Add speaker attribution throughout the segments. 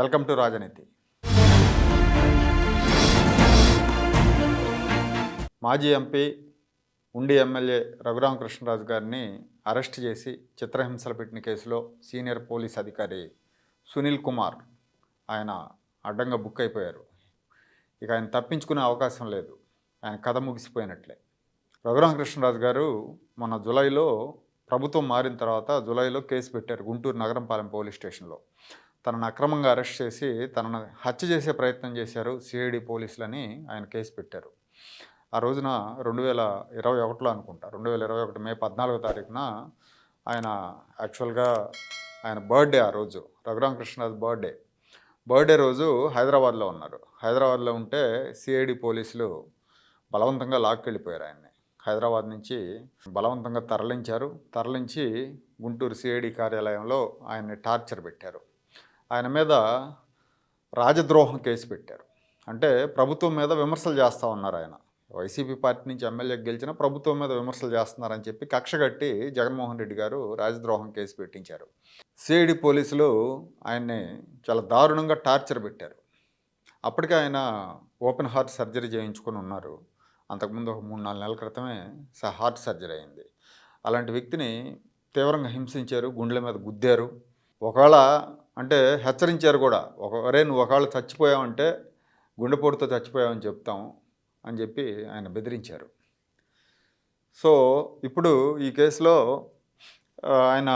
Speaker 1: Welcome to రాజనీతి. మాజీ MP ఉండి ఎమ్మెల్యే రఘురామకృష్ణరాజు గారిని అరెస్ట్ చేసి చిత్రహింసలు పెట్టిన కేసులో సీనియర్ పోలీస్ అధికారి సునీల్ కుమార్ ఆయన అడ్డంగా బుక్ అయిపోయారు. ఇక ఆయన తప్పించుకునే అవకాశం లేదు. ఆయన కథ ముగిసిపోయినట్లే. రఘురామకృష్ణరాజు గారు మొన్న జులైలో ప్రభుత్వం మారిన తర్వాత జులైలో కేసు పెట్టారు గుంటూరు నగరంపాలెం పోలీస్ స్టేషన్లో. తనను అక్రమంగా అరెస్ట్ చేసి తనను హత్య చేసే ప్రయత్నం చేశారు సిఐడి పోలీసులని ఆయన కేసు పెట్టారు. ఆ రోజున రెండు వేల ఇరవై ఒకటిలో అనుకుంటా రెండు వేల ఇరవై ఒకటి మే పద్నాలుగో తారీఖున ఆయన యాక్చువల్గా ఆయన బర్త్డే ఆ రోజు రఘురామకృష్ణరాజు బర్త్డే. బర్త్డే రోజు హైదరాబాద్లో ఉన్నారు. హైదరాబాద్లో ఉంటే సిఐడి పోలీసులు బలవంతంగా లాక్కెళ్ళిపోయారు ఆయన్ని. హైదరాబాద్ నుంచి బలవంతంగా తరలించారు. తరలించి గుంటూరు సిఐడి కార్యాలయంలో ఆయన్ని టార్చర్ పెట్టారు. ఆయన మీద రాజద్రోహం కేసు పెట్టారు. అంటే ప్రభుత్వం మీద విమర్శలు చేస్తూ ఉన్నారు ఆయన. వైసీపీ పార్టీ నుంచి ఎమ్మెల్యే గెలిచిన ప్రభుత్వం మీద విమర్శలు చేస్తున్నారని చెప్పి కక్ష కట్టి జగన్మోహన్ రెడ్డి గారు రాజద్రోహం కేసు పెట్టించారు. సిఐడి పోలీసులు ఆయన్ని చాలా దారుణంగా టార్చర్ పెట్టారు. అప్పటికే ఆయన ఓపెన్ హార్ట్ సర్జరీ చేయించుకొని ఉన్నారు. అంతకుముందు ఒక మూడు నాలుగు నెలల క్రితమే హార్ట్ సర్జరీ అయింది. అలాంటి వ్యక్తిని తీవ్రంగా హింసించారు గుండెల మీద గుద్దారు. ఒకవేళ అంటే హెచ్చరించారు కూడా. ఒకరే నువ్వు ఒకవేళ చచ్చిపోయావంటే గుండెపోటుతో చచ్చిపోయావని చెప్తాం అని చెప్పి ఆయన బెదిరించారు. సో ఇప్పుడు ఈ కేసులో ఆయన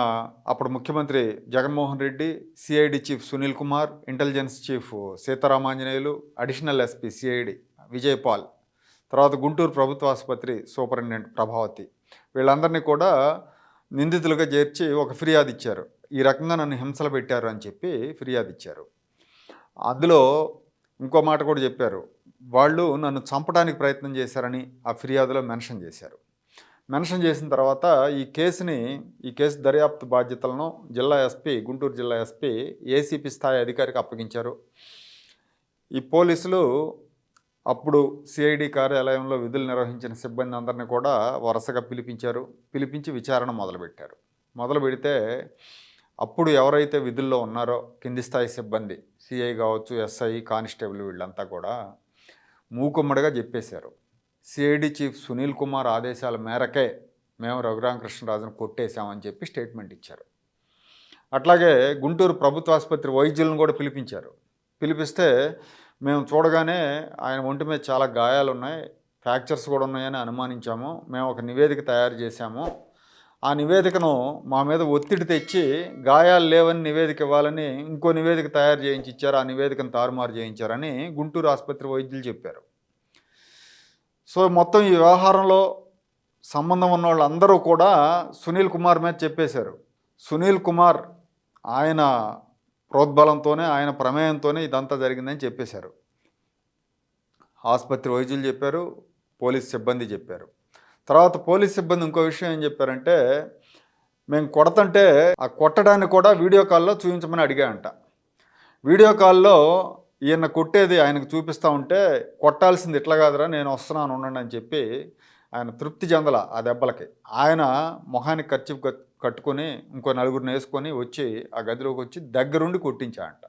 Speaker 1: అప్పుడు ముఖ్యమంత్రి Jaganmohan Reddy CID chief Sunil Kumar intelligence chief Seetharamanjaneyulu additional SP CID Vijayapal తర్వాత గుంటూరు ప్రభుత్వ ఆసుపత్రి సూపరింటెండెంట్ ప్రభావతి వీళ్ళందరినీ కూడా నిందితులుగా చేర్చి ఒక ఫిర్యాదు ఇచ్చారు. ఈ రకంగా నన్ను హింసలు పెట్టారు అని చెప్పి ఫిర్యాదు ఇచ్చారు. అందులో ఇంకో మాట కూడా చెప్పారు. వాళ్ళు నన్ను చంపడానికి ప్రయత్నం చేశారని ఆ ఫిర్యాదులో మెన్షన్ చేశారు. మెన్షన్ చేసిన తర్వాత ఈ కేసుని ఈ కేసు దర్యాప్తు బాధ్యతలను జిల్లా ఎస్పీ గుంటూరు జిల్లా ఎస్పీ ఏసీపీ స్థాయి అధికారికి అప్పగించారు. ఈ పోలీసులు అప్పుడు సిఐడి కార్యాలయంలో విధులు నిర్వహించిన సిబ్బంది అందరినీ కూడా వరుసగా పిలిపించారు. పిలిపించి విచారణ మొదలుపెట్టారు. మొదలు పెడితే అప్పుడు ఎవరైతే విధుల్లో ఉన్నారో కింది స్థాయి సిబ్బంది సిఐ కావచ్చు ఎస్ఐ కానిస్టేబుల్ వీళ్ళంతా కూడా మూకుమ్మడిగా చెప్పేశారు. సిఐడి చీఫ్ సునీల్ కుమార్ ఆదేశాల మేరకే మేము రఘురామకృష్ణరాజును కొట్టేశామని చెప్పి స్టేట్మెంట్ ఇచ్చారు. అట్లాగే గుంటూరు ప్రభుత్వ ఆసుపత్రి వైద్యులను కూడా పిలిపించారు. పిలిపిస్తే మేము చూడగానే ఆయన ఒంటి మీద చాలా గాయాలు ఉన్నాయి ఫ్రాక్చర్స్ కూడా ఉన్నాయని అనుమానించాము మేము ఒక నివేదిక తయారు చేశాము ఆ నివేదికను మా మీద ఒత్తిడి తెచ్చి గాయాలు లేవని నివేదిక ఇవ్వాలని ఇంకో నివేదిక తయారు చేయించి ఇచ్చారు ఆ నివేదికను తారుమారు చేయించారని గుంటూరు ఆసుపత్రి వైద్యులు చెప్పారు. సో మొత్తం ఈ వ్యవహారంలో సంబంధం ఉన్న వాళ్ళందరూ కూడా సునీల్ కుమార్ మీద చెప్పేశారు. సునీల్ కుమార్ ఆయన ప్రోద్బలంతోనే ఆయన ప్రమేయంతోనే ఇదంతా జరిగిందని చెప్పేశారు. ఆసుపత్రి వైద్యులు చెప్పారు పోలీస్ సిబ్బంది చెప్పారు. తర్వాత పోలీస్ సిబ్బంది ఇంకో విషయం ఏం చెప్పారంటే మేము కొడతంటే ఆ కొట్టడాన్ని కూడా వీడియో కాల్లో చూపించమని అడిగాయంట. వీడియో కాల్లో ఈయన కొట్టేది ఆయనకు చూపిస్తూ ఉంటే కొట్టాల్సింది ఇట్లా కాదురా నేను వస్తున్నాను ఉండండి అని చెప్పి ఆయన తృప్తి చెందల ఆ దెబ్బలకి. ఆయన మొహానికి ఖర్చు కట్టుకొని ఇంకో నలుగురిని వేసుకొని వచ్చి ఆ గదిలోకి వచ్చి దగ్గరుండి కొట్టించాడంట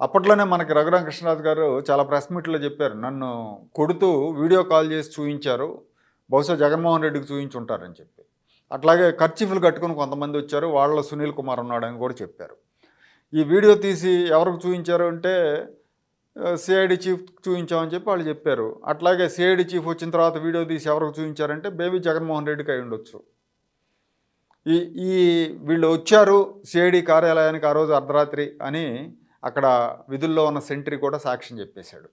Speaker 1: అప్పట్లోనే మనకి రఘురామ కృష్ణరాజు గారు చాలా ప్రెస్ మీట్లో చెప్పారు నన్ను కొడుతూ వీడియో కాల్ చేసి చూపించారు బహుశా జగన్మోహన్ రెడ్డికి చూపించుంటారని చెప్పి. అట్లాగే ఖర్చీఫ్లు కట్టుకుని కొంతమంది వచ్చారు వాళ్ళ సునీల్ కుమార్ ఉన్నాడని కూడా చెప్పారు. ఈ వీడియో తీసి ఎవరికి చూపించారు అంటే సిఐడి చీఫ్ చూపించామని చెప్పి వాళ్ళు చెప్పారు. అట్లాగే సిఐడి చీఫ్ వచ్చిన తర్వాత వీడియో తీసి ఎవరికి చూపించారంటే బేబీ జగన్మోహన్ రెడ్డికి అయి ఉండొచ్చు. ఈ ఈ వీళ్ళు వచ్చారు సిఐడి కార్యాలయానికి ఆ రోజు అర్ధరాత్రి అని అక్కడ విధుల్లో ఉన్న సెంట్రీ కూడా సాక్ష్యం చెప్పేశాడు.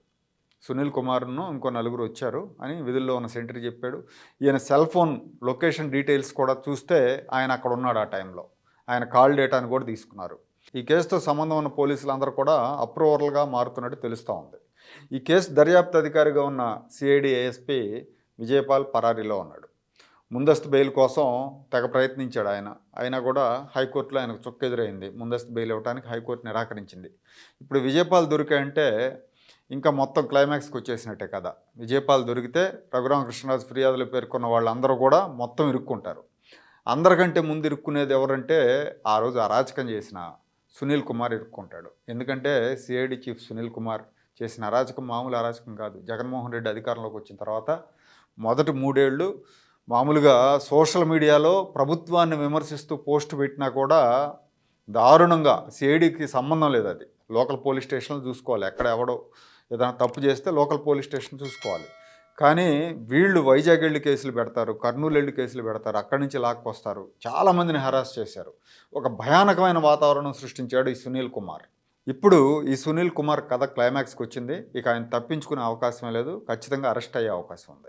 Speaker 1: సునీల్ కుమార్ను ఇంకో నలుగురు వచ్చారు అని విధుల్లో ఉన్న సెంటర్ చెప్పాడు. ఈయన సెల్ ఫోన్ లొకేషన్ డీటెయిల్స్ కూడా చూస్తే ఆయన అక్కడ ఉన్నాడు ఆ టైంలో. ఆయన కాల్ డేటాను కూడా తీసుకున్నారు. ఈ కేసుతో సంబంధం ఉన్న పోలీసులందరూ కూడా అప్రూవర్లుగా మారుతున్నట్టు తెలుస్తూ ఉంది. ఈ కేసు దర్యాప్తు అధికారిగా ఉన్న సిఐడి ఏఎస్పీ విజయపాల్ పరారీలో ఉన్నాడు. ముందస్తు బెయిల్ కోసం తెగ ప్రయత్నించాడు ఆయన. అయినా కూడా హైకోర్టులో ఆయనకు చొక్కెదురైంది. ముందస్తు బెయిల్ ఇవ్వడానికి హైకోర్టు నిరాకరించింది. ఇప్పుడు విజయపాల్ దొరికాయంటే ఇంకా మొత్తం క్లైమాక్స్కి వచ్చేసినట్టే కదా విజయపాల్ దొరికితే రఘురామకృష్ణరాజు ఫిర్యాదులు పేర్కొన్న వాళ్ళందరూ కూడా మొత్తం ఇరుక్కుంటారు. అందరికంటే ముందు ఇరుక్కునేది ఎవరంటే ఆ రోజు అరాచకం చేసిన సునీల్ కుమార్ ఇరుక్కుంటాడు. ఎందుకంటే సిఐడి చీఫ్ సునీల్ కుమార్ చేసిన అరాచకం మామూలు అరాచకం కాదు. జగన్మోహన్ రెడ్డి అధికారంలోకి వచ్చిన తర్వాత మొదటి మూడేళ్ళు మామూలుగా సోషల్ మీడియాలో ప్రభుత్వాన్ని విమర్శిస్తూ పోస్ట్ పెట్టినా కూడా దారుణంగా సిఐడికి సంబంధం లేదు అది. లోకల్ పోలీస్ స్టేషన్లు చూసుకోవాలి. ఎక్కడ ఎవడో ఏదైనా తప్పు చేస్తే లోకల్ పోలీస్ స్టేషన్ చూసుకోవాలి. కానీ వీళ్ళు వైజాగ్ వెళ్ళి కేసులు పెడతారు కర్నూలు వెళ్ళి కేసులు పెడతారు అక్కడి నుంచి లాక్కొస్తారు చాలామందిని హరాస్ చేశారు. ఒక భయానకమైన వాతావరణం సృష్టించాడు ఈ సునీల్ కుమార్. ఇప్పుడు ఈ సునీల్ కుమార్ కథ క్లైమాక్స్కి వచ్చింది. ఇక ఆయన తప్పించుకునే అవకాశం లేదు. ఖచ్చితంగా అరెస్ట్ అయ్యే అవకాశం ఉంది.